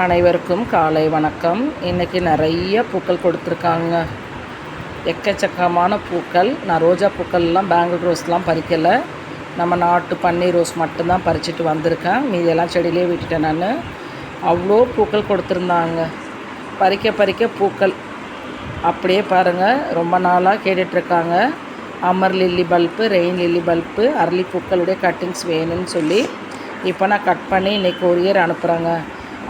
அனைவருக்கும் காலை வணக்கம். இன்றைக்கி நிறைய பூக்கள் கொடுத்துருக்காங்க. எக்கச்சக்கமான பூக்கள். நான் ரோஜா பூக்கள்லாம் பேங்கிள் ரோஸ்லாம் பறிக்கலை. நம்ம நாட்டு பன்னீர் ரோஸ் மட்டும்தான் பறிச்சிட்டு வந்திருக்கேன். மீதியெல்லாம் செடியிலே விட்டுட்டேன் நான். அவ்வளோ பூக்கள் கொடுத்துருந்தாங்க. பறிக்க பறிக்க பூக்கள். அப்படியே பாருங்கள் ரொம்ப நாளாக கேட்டுட்ருக்காங்க. Amaryllis bulb rain lily bulb அரளி பூக்களுடைய கட்டிங்ஸ் வேணும்னு சொல்லி. இப்போ நான் கட் பண்ணி இன்றைக்கி கொரியர் அனுப்புகிறேங்க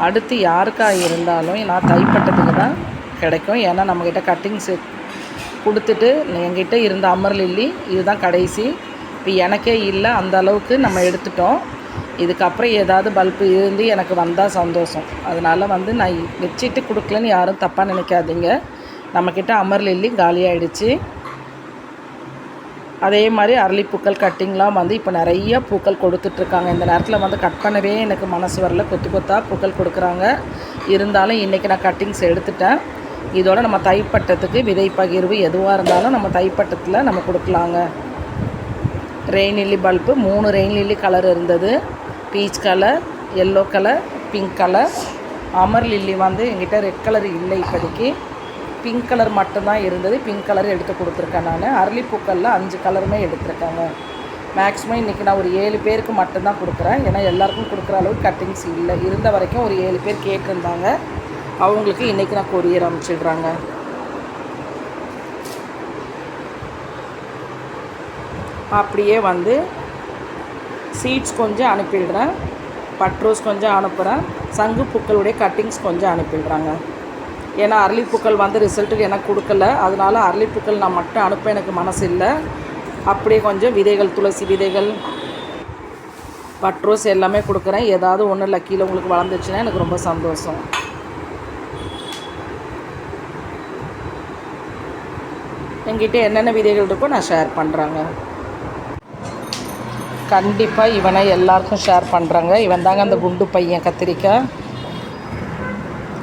அடுத்து யாருக்கா இருந்தாலும் நான் தைப்பட்டதுக்கு தான் கிடைக்கும். ஏன்னா நம்மக்கிட்ட கட்டிங்ஸு கொடுத்துட்டு எங்கிட்ட இருந்த அமர் லில்லி இதுதான் கடைசி. இப்போ எனக்கே இல்லை அந்த அளவுக்கு நம்ம எடுத்துட்டோம். இதுக்கப்புறம் ஏதாவது பல்பு இருந்து எனக்கு வந்தால் சந்தோஷம். அதனால் வந்து நான் வச்சுட்டு கொடுக்கலன்னு யாரும் தப்பாக நினைக்காதீங்க. நம்மக்கிட்ட அமர் லில்லி காலியாகிடுச்சு அதே மாதிரி அரளிப்பூக்கள் கட்டிங்லாம் வந்து இப்போ நிறைய பூக்கள் கொடுத்துட்ருக்காங்க. இந்த நேரத்தில் வந்து கட் பண்ணவே எனக்கு மனசு வரல. கொத்து கொத்தாக பூக்கள் கொடுக்குறாங்க. இருந்தாலும் இன்றைக்கி நான் கட்டிங்ஸ் எடுத்துட்டேன். இதோட நம்ம தைப்பட்டத்துக்கு விதை பகிர்வு எதுவாக இருந்தாலும் நம்ம தைப்பட்டத்தில் நம்ம கொடுக்கலாங்க. ரெயின் லில்லி பல்பு மூணு ரெயின் லில்லி கலர் இருந்தது. Peach colour yellow colour pink colour Amar lily வந்து எங்கிட்ட ரெட் கலர் இல்லை இப்போதைக்கு. பிங்க் கலர் மட்டும்தான் இருந்தது. பிங்க் கலர் எடுத்து கொடுத்துருக்கேன் நான். அரளிப்பூக்களில் அஞ்சு கலருமே எடுத்திருக்காங்க. மேக்ஸிமம் இன்றைக்கி நான் ஒரு ஏழு பேருக்கு மட்டும்தான் கொடுக்குறேன். ஏன்னா எல்லாருக்கும் கொடுக்குற அளவுக்கு கட்டிங்ஸ் இல்லை. இருந்த வரைக்கும் ஒரு ஏழு பேர் கேட்டிருந்தாங்க. அவங்களுக்கு இன்றைக்கி நான் கொரியர் அனுப்பிச்சிடுறாங்க. அப்படியே வந்து சீட்ஸ் கொஞ்சம் அனுப்பிடுறேன். பட்ரோஸ் கொஞ்சம் அனுப்புகிறேன் சங்கு பூக்களுடைய கட்டிங்ஸ் கொஞ்சம் அனுப்பிடுறாங்க. ஏன்னா அரளிப்பூக்கள் வந்து ரிசல்ட்டு எனக்கு கொடுக்கல. அதனால் அரளிப்பூக்கள் நான் மட்டும் அனுப்ப எனக்கு மனசு இல்லை அப்படியே கொஞ்சம் விதைகள் துளசி விதைகள் பட்ரோஸ் எல்லாமே கொடுக்குறேன். ஏதாவது ஒன்று லக்கியில் உங்களுக்கு வளர்ந்துச்சுன்னா எனக்கு ரொம்ப சந்தோஷம். என்கிட்ட என்னென்ன விதைகள் இருக்கோ நான் ஷேர் பண்ணுறாங்க கண்டிப்பாக இவனை எல்லாருக்கும் ஷேர் பண்ணுறாங்க இவன் தாங்க அந்த குண்டு பையன் கத்திரிக்காய்.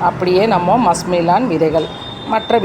அப்படியே நம்ம மஸ்மிலான் விதைகள். மற்ற